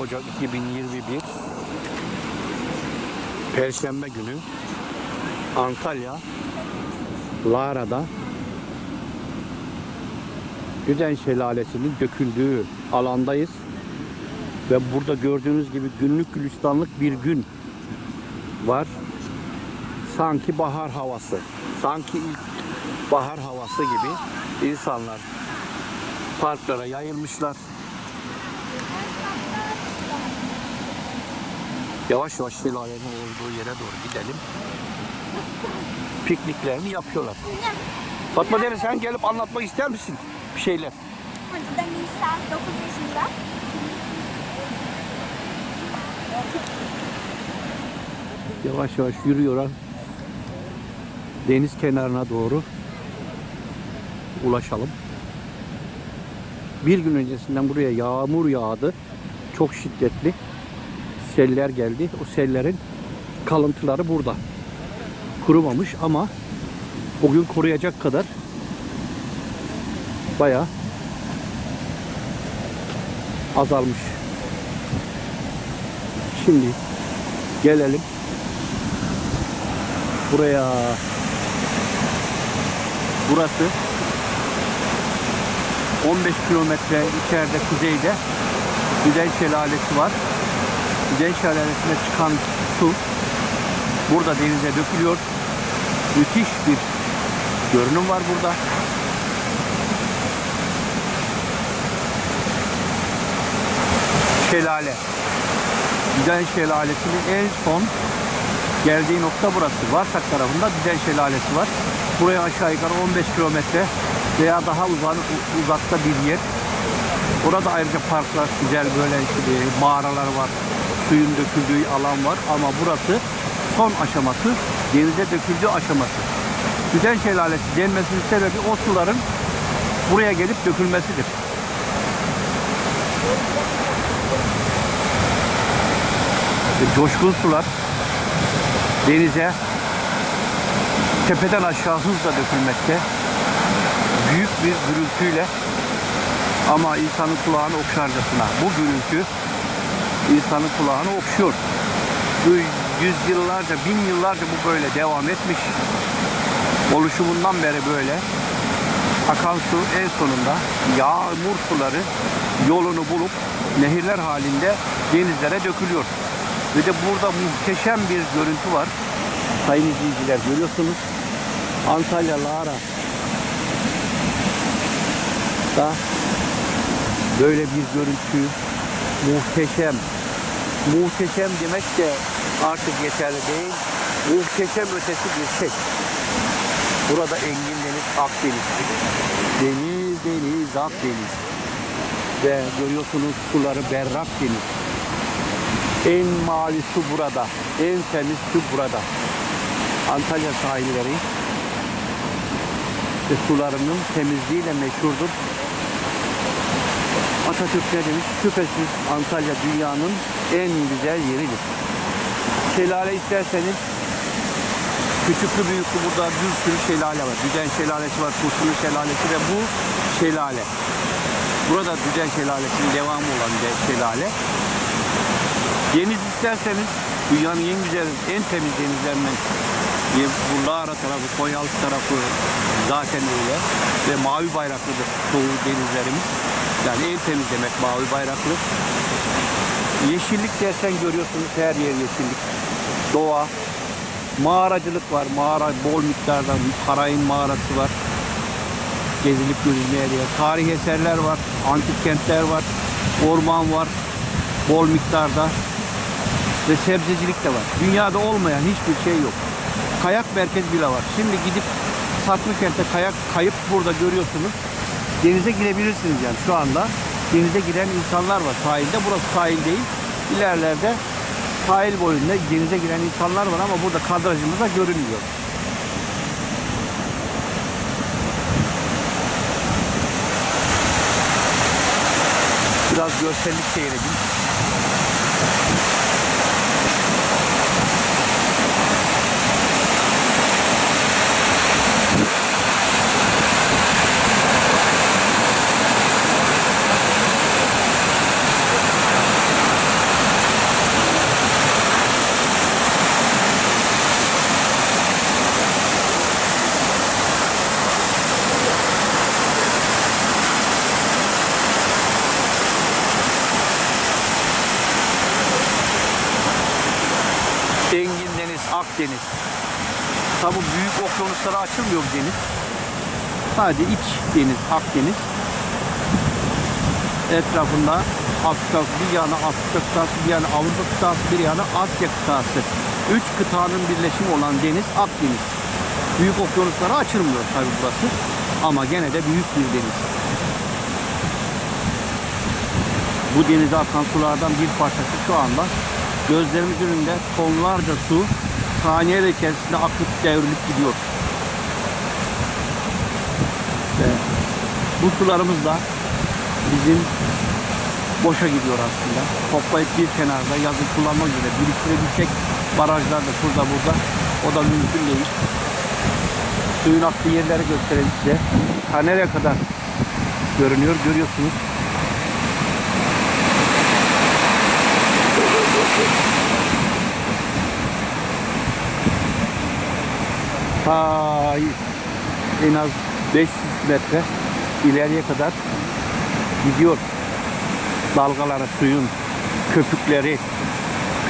Ocak 2021 Perşembe günü Antalya Lara'da Güden Şelalesi'nin döküldüğü alandayız. Ve burada gördüğünüz gibi günlük gülistanlık bir gün var. Sanki bahar havası. Sanki ilk bahar havası gibi insanlar parklara yayılmışlar. Yavaş yavaş şelalenin olduğu yere doğru gidelim. Pikniklerini yapıyorlar. Fatma Dere sen gelip anlatmak ister misin bir şeyler? Burada Nisa 9 yaşında. Yavaş yavaş yürüyorlar. Deniz kenarına doğru ulaşalım. Bir gün öncesinden buraya yağmur yağdı. Çok şiddetli. Seller geldi. O sellerin kalıntıları burada. Kurumamış ama bugün koruyacak kadar bayağı azalmış. Şimdi gelelim buraya burası 15 kilometre içeride kuzeyde Güden Şelalesi var. Güden Şelalesi'ne çıkan su burada denize dökülüyor. Müthiş bir görünüm var burada. Şelale. Güden Şelalesi'nin en son geldiği nokta burası. Varsak tarafında Düden Şelalesi var. Buraya aşağı yukarı 15 kilometre veya daha uzak, uzakta bir yer. Orada ayrıca parklar, güzel böyle işte mağaralar var. Suyun döküldüğü alan var ama burası son aşaması, denize döküldüğü aşaması. Düden Şelalesi denmesinin sebebi o suların buraya gelip dökülmesidir. Ve coşkun sular denize tepeden aşağı hızla dökülmekte. Büyük bir gürültüyle ama insanın kulağını okşarcasına. Bu gürültü insanın kulağını okşuyor. Bu yüzyıllarca, bin yıllarca bu böyle devam etmiş. Oluşumundan beri böyle. Akan su en sonunda yağmur suları yolunu bulup nehirler halinde denizlere dökülüyor. Ve de burada muhteşem bir görüntü var. Sayın izleyiciler görüyorsunuz. Antalya Lara da böyle bir görüntü muhteşem. Muhteşem demek de artık yeterli değil. Muhteşem ötesi bir şey. Burada Engin Deniz, Akdeniz. Deniz, deniz, Akdeniz. Ve görüyorsunuz suları berrak deniz. En mavi su burada. En temiz su burada. Antalya sahilleri ve sularının temizliğiyle meşhurdur. Atatürk ne demiş? Şüphesiz Antalya dünyanın en güzel yeridir. Şelale isterseniz küçüklü büyüklü burada bir sürü şelale var. Düden şelalesi var, Kurşunlu şelalesi ve bu şelale. Burada Düden şelalesinin devamı olan bir şelale. Deniz isterseniz dünyanın en güzel, en temiz denizlerinden bu Lara tarafı, Konyaaltı tarafı zaten öyle. Ve mavi bayraklıdır çoğu denizlerimiz. Yani en temiz demek mavi bayraklı. Yeşillik dersen görüyorsunuz her yer yeşillik. Doğa. Mağaracılık var. Mağara bol miktarda. Karayın mağarası var. Gezilip görülmeye diye. Tarihi eserler var. Antik kentler var. Orman var. Bol miktarda ve sebzecilik de var. Dünyada olmayan hiçbir şey yok. Kayak merkez bile var. Şimdi gidip Saklıkent'te kayak kayıp burada görüyorsunuz. Denize girebilirsiniz yani şu anda. Denize giren insanlar var sahilde. Burası sahil değil. İlerlerde sahil boyunda denize giren insanlar var ama burada kadrajımızda görünmüyor. Biraz görsellik seyredin. Engin Deniz. Tabi büyük okyanuslara açılmıyor bu deniz. Sadece iç deniz, Akdeniz. Etrafında Afrika, bir yana Afrika kıtası, bir yana Avrupa kıtası, bir yana Asya kıtası. Üç kıtanın birleşimi olan deniz Akdeniz. Büyük okyanuslara açılmıyor tabi burası. Ama gene de büyük bir deniz. Bu denize akan sulardan bir parçası şu anda gözlerimizin önünde tonlarca su saniyeler içerisinde akıp devrilip gidiyor. Ve bu sularımız da bizim boşa gidiyor aslında. Toplayıp bir kenarda yazın kullanmak üzere biriktirebilsek barajlar da şurada burada o da mümkün değil. Suyun aktığı yerleri göstereyim size. Ta nereye kadar görünüyor görüyorsunuz. Ta en az 500 metre ileriye kadar gidiyor. Dalgaları, suyun köpükleri,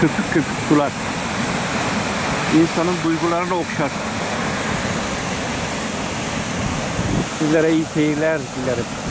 köpük köpük sular. İnsanın duygularını okşar. Sizlere iyi seyirler dilerim.